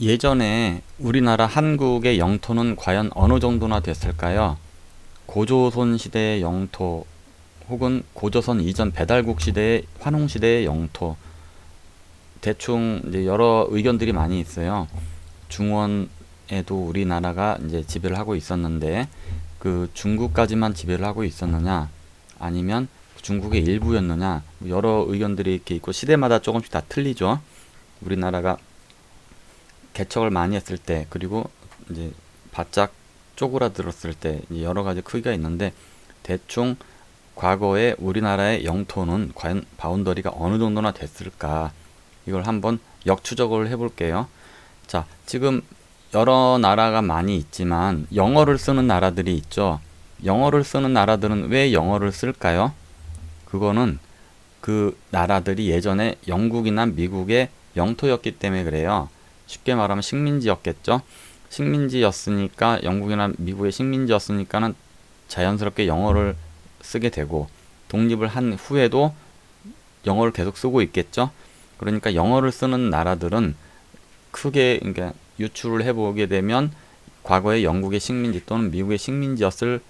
예전에 우리나라 한국의 영토는 과연 어느 정도나 됐을까요? 고조선 시대의 영토 혹은 고조선 이전 배달국 시대의 환웅 시대의 영토 대충 이제 여러 의견들이 많이 있어요. 중원에도 우리나라가 이제 지배를 하고 있었는데 그 중국까지만 지배를 하고 있었느냐 아니면 중국의 일부였느냐 여러 의견들이 이렇게 있고 시대마다 조금씩 다 틀리죠. 우리나라가 개척을 많이 했을 때 그리고 이제 바짝 쪼그라들었을 때 여러 가지 크기가 있는데 대충 과거에 우리나라의 영토는 과연 바운더리가 어느 정도나 됐을까 이걸 한번 역추적을 해볼게요. 자, 지금 여러 나라가 많이 있지만 영어를 쓰는 나라들이 있죠. 영어를 쓰는 나라들은 왜 영어를 쓸까요? 그거는 그 나라들이 예전에 영국이나 미국의 영토였기 때문에 그래요. 쉽게 말하면 식민지였겠죠. 식민지였으니까 영국이나 미국의 식민지였으니까는 자연스럽게 영어를 쓰게 되고 독립을 한 후에도 영어를 계속 쓰고 있겠죠. 그러니까 영어를 쓰는 나라들은 크게 그러니까 유출을 해보게 되면 과거에 영국의 식민지 또는 미국의 식민지였을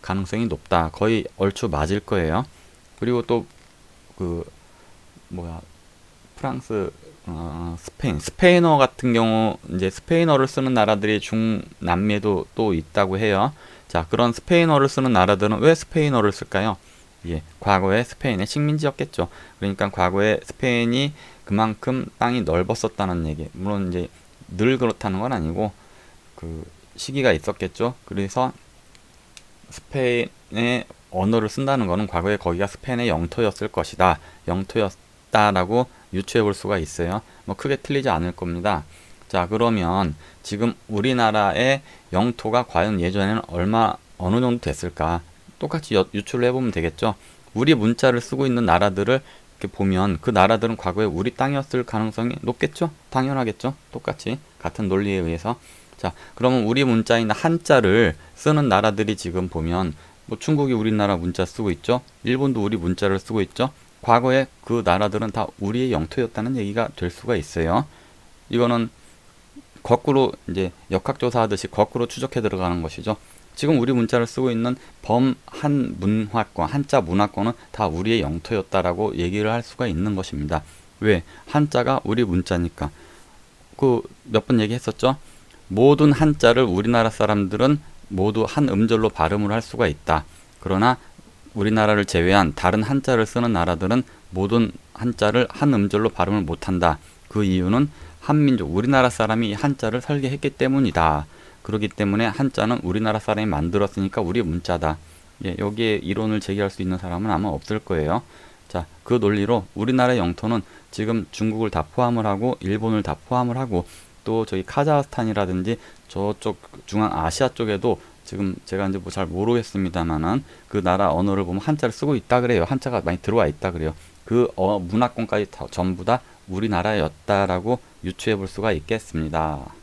가능성이 높다. 거의 얼추 맞을 거예요. 그리고 또 그 뭐야 프랑스 어, 스페인 스페인어 같은 경우 이제 스페인어를 쓰는 나라들이 중남미에도 또 있다고 해요. 자 그런 스페인어를 쓰는 나라들은 왜 스페인어를 쓸까요? 예, 과거에 스페인의 식민지였겠죠. 그러니까 과거에 스페인이 그만큼 땅이 넓었었다는 얘기. 물론 이제 늘 그렇다는 건 아니고 그 시기가 있었겠죠. 그래서 스페인의 언어를 쓴다는 것은 과거에 거기가 스페인의 영토였을 것이다. 영토였다라고 유추해 볼 수가 있어요. 뭐 크게 틀리지 않을 겁니다. 자, 그러면 지금 우리나라의 영토가 과연 예전에는 얼마 어느 정도 됐을까? 똑같이 유출을 해보면 되겠죠. 우리 문자를 쓰고 있는 나라들을 이렇게 보면 그 나라들은 과거에 우리 땅이었을 가능성이 높겠죠? 당연하겠죠? 똑같이 같은 논리에 의해서. 자, 그러면 우리 문자인 한자를 쓰는 나라들이 지금 보면 뭐 중국이 우리나라 문자 쓰고 있죠. 일본도 우리 문자를 쓰고 있죠. 과거에 그 나라들은 다 우리의 영토였다는 얘기가 될 수가 있어요. 이거는 거꾸로 이제 역학조사 하듯이 거꾸로 추적해 들어가는 것이죠. 지금 우리 문자를 쓰고 있는 범한 문화권, 한자 문화권은 다 우리의 영토였다라고 얘기를 할 수가 있는 것입니다. 왜? 한자가 우리 문자니까. 그 몇 번 얘기했었죠? 모든 한자를 우리나라 사람들은 모두 한 음절로 발음을 할 수가 있다. 그러나 우리나라를 제외한 다른 한자를 쓰는 나라들은 모든 한자를 한 음절로 발음을 못한다. 그 이유는 한민족, 우리나라 사람이 한자를 설계했기 때문이다. 그렇기 때문에 한자는 우리나라 사람이 만들었으니까 우리 문자다. 예, 여기에 이론을 제기할 수 있는 사람은 아마 없을 거예요. 자, 그 논리로 우리나라의 영토는 지금 중국을 다 포함을 하고 일본을 다 포함을 하고 또 저기 카자흐스탄이라든지 저쪽 중앙 아시아 쪽에도 지금 제가 이제 뭐 잘 모르겠습니다만은 그 나라 언어를 보면 한자를 쓰고 있다 그래요. 한자가 많이 들어와 있다 그래요. 그 어, 문화권까지 다, 전부 다 우리나라였다라고 유추해 볼 수가 있겠습니다.